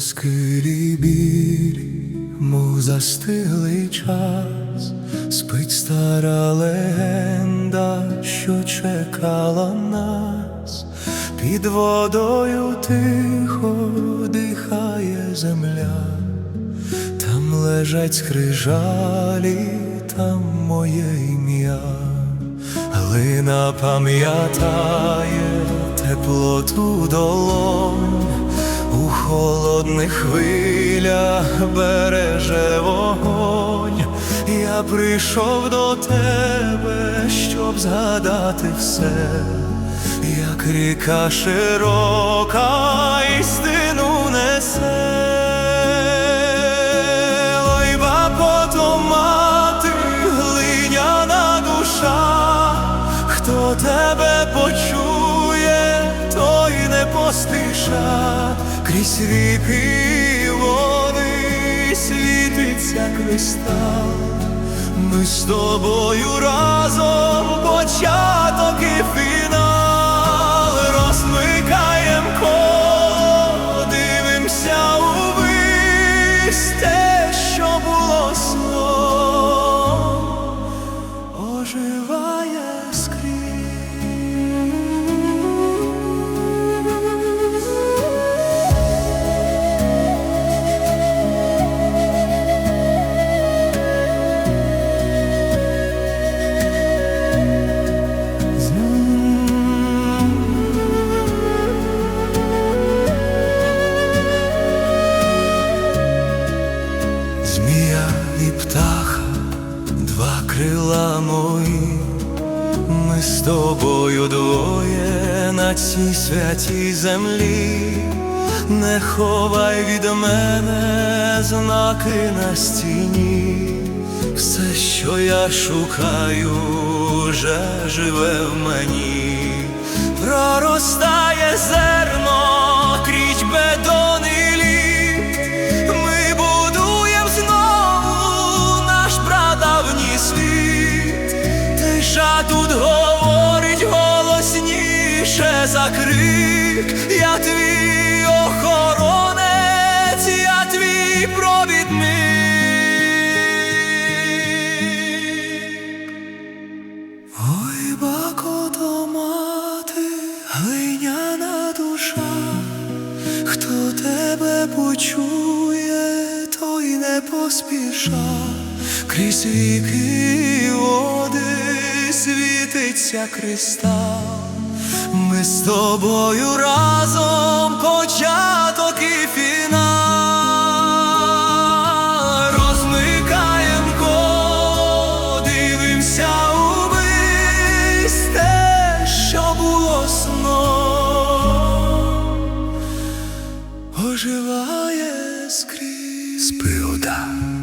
скирі білі, мов застиглий час, спить стара легенда, що чекала нас, під водою тихо дихає земля, там лежать скрижалі, там моє ім'я, глина пам'ятає теплоту долонь. Ухо холодних хвилях береже вогонь, я прийшов до тебе, щоб згадати все, як ріка широка істину несе. Ой, бабото, глиняна душа, хто тебе почує, той не поспіша, крізь ріки води світиться кристал. Ми з тобою разом початок і фінал розмикаєм коло, дивимся увись те, що було сном, оживає птаха, два крила мої, ми з тобою двоє на цій святій землі, не ховай від мене знаки на стіні, все, що я шукаю, вже живе в мені, проростає зерно, за крик. Я твій охоронець, я твій провідник. Ой, бакото мати, глиняна душа, хто тебе почує, той не поспіша, крізь віки води світиться кристал. Ми з тобою разом початок і фінал розмикаєм коло, дивимся увесь те, що було сном, оживає скрізь. Спи, Ода. Прокидайся.